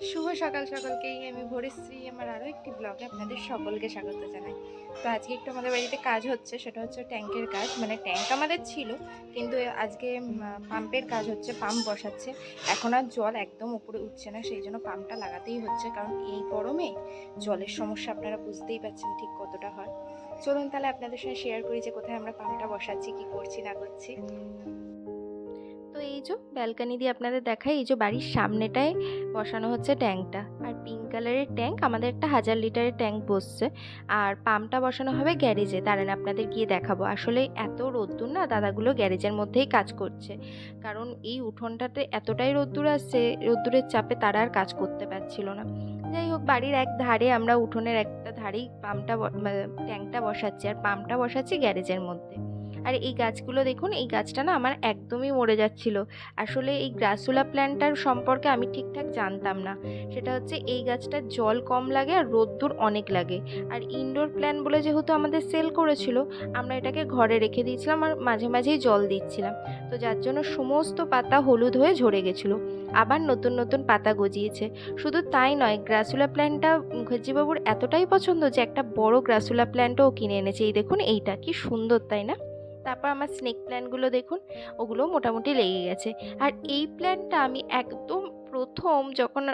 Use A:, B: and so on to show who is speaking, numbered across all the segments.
A: শুভ সকাল সকলকেই। আমি ভোরেশ্রী, আমার আরও একটি ব্লগে আপনাদের সকলকে স্বাগত জানাই। তো আজকে একটু আমাদের বাড়িতে কাজ হচ্ছে, সেটা হচ্ছে ট্যাঙ্কের কাজ। মানে ট্যাঙ্ক আমাদের ছিল, কিন্তু আজকে পাম্পের কাজ হচ্ছে, পাম্প বসাচ্ছে। এখন আর জল একদম উপরে উঠছে না, সেই জন্য পাম্পটা লাগাতেই হচ্ছে, কারণ এই গরমে জলের সমস্যা আপনারা বুঝতেই পারছেন ঠিক কতটা হয়। চলুন তাহলে আপনাদের সঙ্গে শেয়ার করি যে কোথায় আমরা পাম্পটা বসাচ্ছি, কি করছি, না করছি। তো এই যে ব্যালকানি দিয়ে আপনাদের দেখাই, এই যে বাড়ির সামনেটায় বসানো হচ্ছে ট্যাঙ্কটা। আর পিঙ্ক কালারের ট্যাঙ্ক, আমাদের একটা হাজার লিটারের ট্যাঙ্ক বসছে। আর পাম্পটা বসানো হবে গ্যারেজে দাঁড়ান, আপনাদের গিয়ে দেখাবো। আসলে এত রোদ্দুর না, দাদাগুলো গ্যারেজের মধ্যেই কাজ করছে। কারণ এই উঠোনটাতে এতটাই রোদ্দুর আসছে, রোদ্দুরের চাপে তারা আর কাজ করতে পারছিল না। যাই হোক, বাড়ির এক ধারে আমরা উঠোনের একটা ধারেই পাম্পটা ট্যাঙ্কটা বসাচ্ছি। আর পাম্পটা বসাচ্ছি গ্যারেজের মধ্যে। আর এই গাছগুলো দেখুন, এই গাছটা না আমার একদমই মরে যাচ্ছিল। আসলে এই গ্রাসুলা প্ল্যান্টটার সম্পর্কে আমি ঠিকঠাক জানতাম না। সেটা হচ্ছে এই গাছটার জল কম লাগে আর রোদ্দুর অনেক লাগে। আর ইনডোর প্ল্যান্ট বলে যেহেতু আমাদের সেল করেছিল, আমরা এটাকে ঘরে রেখে দিয়েছিলাম আর মাঝে মাঝেই জল দিচ্ছিলাম। তো যার জন্য সমস্ত পাতা হলুদ হয়ে ঝরে গেছিল। আবার নতুন নতুন পাতা গজিয়েছে। শুধু তাই নয়, গ্রাসুলা প্ল্যান্টটা মুখার্জিবাবুর এতটাই পছন্দ যে একটা বড় গ্রাসুলা প্ল্যান্টও কিনে এনেছে। এই দেখুন, এইটা কি সুন্দর, তাই না? তারপর আমার স্নেক প্ল্যান্টগুলো দেখুন, ওগুলো মোটামুটি লেগে গেছে। আর এই প্ল্যান্টটা আমি একদম প্রথম যখন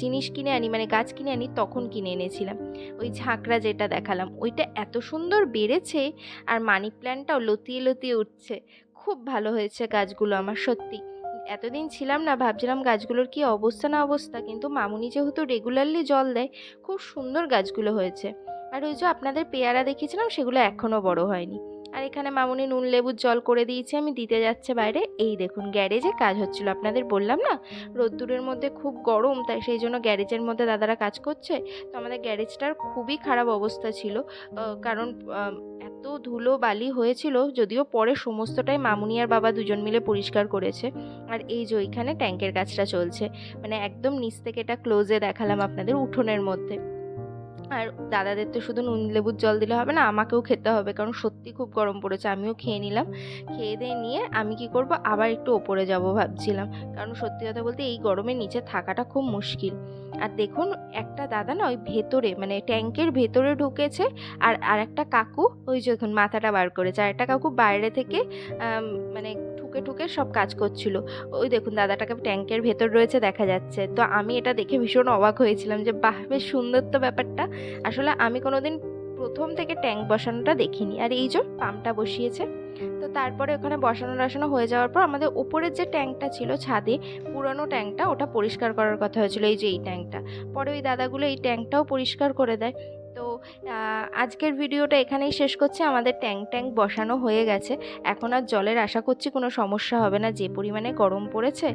A: জিনিস কিনে আনি মানে গাছ কিনে আনি, তখন কিনে এনেছিলাম। ওই ঝাঁকড়া যেটা দেখালাম, ওইটা এত সুন্দর বেড়েছে আর মানি প্ল্যান্টটাও লতিয়ে লতিয়ে উঠছে। খুব ভালো হয়েছে গাছগুলো আমার, সত্যি। এতদিন ছিলাম না, ভাবছিলাম গাছগুলোর কি অবস্থা না অবস্থা, কিন্তু মামুনি যেহেতু রেগুলারলি জল দেয়, খুব সুন্দর গাছগুলো হয়েছে। আর ওই যে আপনাদের পেয়ারা দেখিয়েছিলাম, সেগুলো এখনও বড় হয়নি। আর এখানে মামুনি নুন, লেবুর জল করে দিয়েছে। আমি দিতে যাচ্ছে বাইরে। এই দেখুন, গ্যারেজে কাজ হচ্ছিল। আপনাদের বললাম না? রোদ্দুরের মধ্যে খুব গরম, তাই সেই জন্য গ্যারেজের মধ্যে দাদারা কাজ করছে। তো আমাদের গ্যারেজটার খুবই খারাপ অবস্থা ছিল। কারণ এত ধুলো বালি হয়েছিল, যদিও পরে সমস্তটাই মামুনি আর বাবা দুজন মিলে পরিষ্কার করেছে। আর এই যে ওইখানে ট্যাঙ্কের কাজটা চলছে। মানে একদম নিচ থেকে এটা ক্লোজে দেখালাম আপনাদের উঠোনের মধ্যে। আর দাদাদের তো শুধু নুন লেবুর জল দিলে হবে না, আমাকেও খেতে হবে, কারণ সত্যি খুব গরম পড়েছে, আমিও খেয়ে নিলাম। খেয়ে দিয়ে নিয়ে আমি কি করব, আবার একটু ওপরে যাব ভাবছিলাম, কারণ সত্যি কথা বলতে এই গরমে নিচে থাকাটা খুব মুশকিল। আর দেখুন, একটা দাদা না ওই ভেতরে মানে ট্যাঙ্কের ভেতরে ঢুকেছে, আর আর একটা কাকু, ওই যে দেখুন মাথাটা বার করেছে আর একটা কাকু বাইরে থেকে মানে ঠুকে ঠুকে সব কাজ করছিল। ওই দেখুন দাদাটাকে ট্যাঙ্কের ভেতর রয়েছে দেখা যাচ্ছে। তো আমি এটা দেখে ভীষণ অবাক হয়েছিলাম যে, বাহ, বেশ সুন্দর তো ব্যাপারটা। আসলে আমি কোনোদিন প্রথম থেকে ট্যাঙ্ক বসানোটা দেখিনি। আর এই যে পাম্পটা বসিয়েছে, তো তারপরে ওখানে বসানো টসানো হয়ে যাওয়ার পর আমাদের ওপরের যে ট্যাঙ্কটা ছিল ছাদে, পুরনো ট্যাঙ্কটা ওটা পরিষ্কার করার কথা হয়েছিল, এই যে এই ট্যাঙ্কটা। পরে ওই দাদাগুলো এই ট্যাঙ্কটাও পরিষ্কার করে দেয়। আজকের ভিডিওটা এখানেই শেষ করছি। আমাদের ট্যাঙ্ক ট্যাঙ্ক বসানো হয়ে গেছে। এখন আর জলের আশা করছি কোনো সমস্যা হবে না, যে পরিমাণে গরম পড়েছে।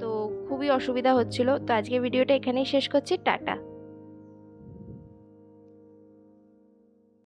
A: তো খুবই অসুবিধা হচ্ছিল। তো আজকে ভিডিওটা এখানেই শেষ করছি। টাটা।